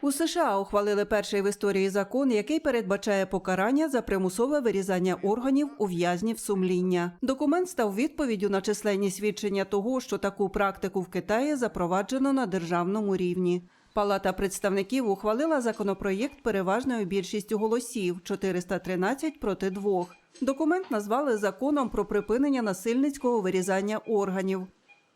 У США ухвалили перший в історії закон, який передбачає покарання за примусове вирізання органів у в'язнів сумління. Документ став відповіддю на численні свідчення того, що таку практику в Китаї запроваджено на державному рівні. Палата представників ухвалила законопроєкт переважною більшістю голосів 413 проти двох. Документ назвали законом про припинення насильницького вирізання органів.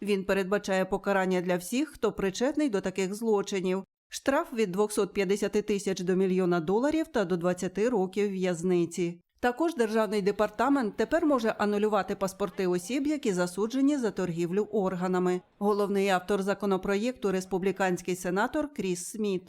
Він передбачає покарання для всіх, хто причетний до таких злочинів. Штраф від 250 тисяч до мільйона доларів та до 20 років в'язниці. Також державний департамент тепер може анулювати паспорти осіб, які засуджені за торгівлю органами. Головний автор законопроєкту республіканський сенатор Кріс Сміт.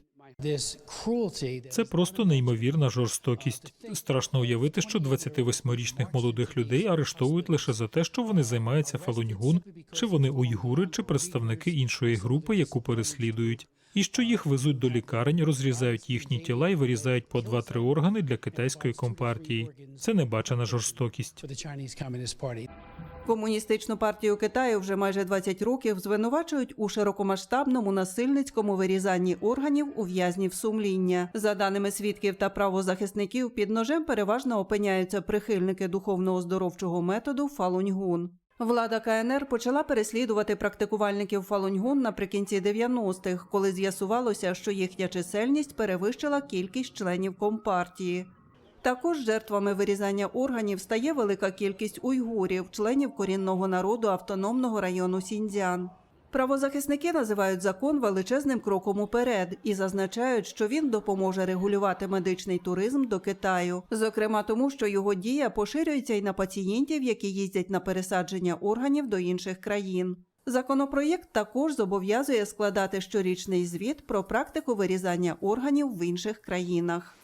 Це просто неймовірна жорстокість. Страшно уявити, що 28-річних молодих людей арештовують лише за те, що вони займаються фалуньгун, чи вони уйгури, чи представники іншої групи, яку переслідують, і що їх везуть до лікарень, розрізають їхні тіла і вирізають по 2-3 органи для китайської компартії. Це небачена жорстокість. Комуністичну партію Китаю вже майже 20 років звинувачують у широкомасштабному насильницькому вирізанні органів у в'язнів сумління. За даними свідків та правозахисників, під ножем переважно опиняються прихильники духовно-оздоровчого методу Фалуньгун. Влада КНР почала переслідувати практикувальників Фалуньгун наприкінці 90-х, коли з'ясувалося, що їхня чисельність перевищила кількість членів компартії. Також жертвами вирізання органів стає велика кількість уйгурів, членів корінного народу автономного району Сіньцзян. Правозахисники називають закон величезним кроком уперед і зазначають, що він допоможе регулювати медичний туризм до Китаю, зокрема тому, що його дія поширюється й на пацієнтів, які їздять на пересадження органів до інших країн. Законопроєкт також зобов'язує складати щорічний звіт про практику вирізання органів в інших країнах.